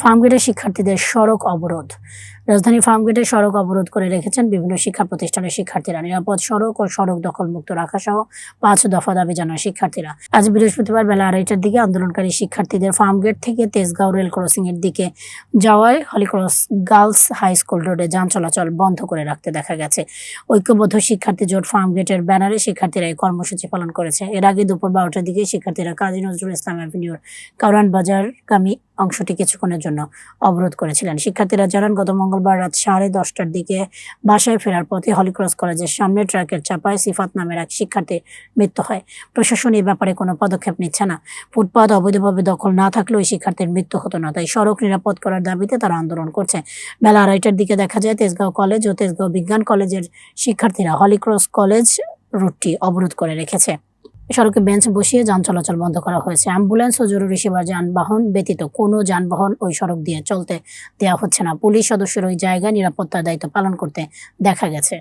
ফার্মগেটের শিক্ষার্থীদের সড়ক অবরোধ। রাজধানী ফার্মগেটে সড়ক অবরোধ করে রেখেছেন বিভিন্ন শিক্ষা প্রতিষ্ঠানের শিক্ষার্থীরা। নিরাপদ সড়ক ও সড়ক দখলমুক্ত রাখা সহ পাঁচ দফা দাবি জানান শিক্ষার্থীরা। আজ বৃহস্পতিবার বেলা আড়াইটার দিকে আন্দোলনকারী শিক্ষার্থীদের ফার্মগেট থেকে তেজগাঁও রেল ক্রসিং এর দিকে যাওয়ায় হলিক্রস গার্লস হাই স্কুল রোডে যান চলাচল বন্ধ করে রাখতে দেখা গেছে। ঐক্যবদ্ধ শিক্ষার্থী জোট ফার্মগেটের ব্যানারে শিক্ষার্থীরা এই কর্মসূচি পালন করেছে। এর আগে দুপুর বারোটার দিকে শিক্ষার্থীরা কাজী নজরুল ইসলাম অ্যাভিনিউর কারওয়ান বাজারগামী অংশটি কিছুক্ষণের জন্য অবরোধ করেছিলেন। শিক্ষার্থীরা জানান, গত মঙ্গলবার রাত সাড়ে দশটার দিকে বাসায় ফেরার পথে হলিক্রস কলেজের সামনে ট্রাকের চাপায় সিফাত নামের এক শিক্ষার্থীর মৃত্যু হয়। প্রশাসন এই ব্যাপারে কোনো পদক্ষেপ নিচ্ছে না। ফুটপাত অবৈধভাবে দখল না থাকলেও ওই শিক্ষার্থীর মৃত্যু হতো না, তাই সড়ক নিরাপদ করার দাবিতে তারা আন্দোলন করছে। বেলা আড়াইটার দিকে দেখা যায় তেজগাঁও কলেজ ও তেজগাঁও বিজ্ঞান কলেজের শিক্ষার্থীরা হলিক্রস কলেজ রুটটি অবরোধ করে রেখেছে। সড়কে বেঞ্চ বসিয়ে যান চলাচল বন্ধ করা হয়েছে। অ্যাম্বুলেন্স ও জরুরি সেবা যানবাহন ব্যতীত কোনো যানবাহন ওই সড়ক দিয়ে চলতে দেওয়া হচ্ছে না। পুলিশ সদস্যের ওই জায়গায় নিরাপত্তার দায়িত্ব পালন করতে দেখা গেছে।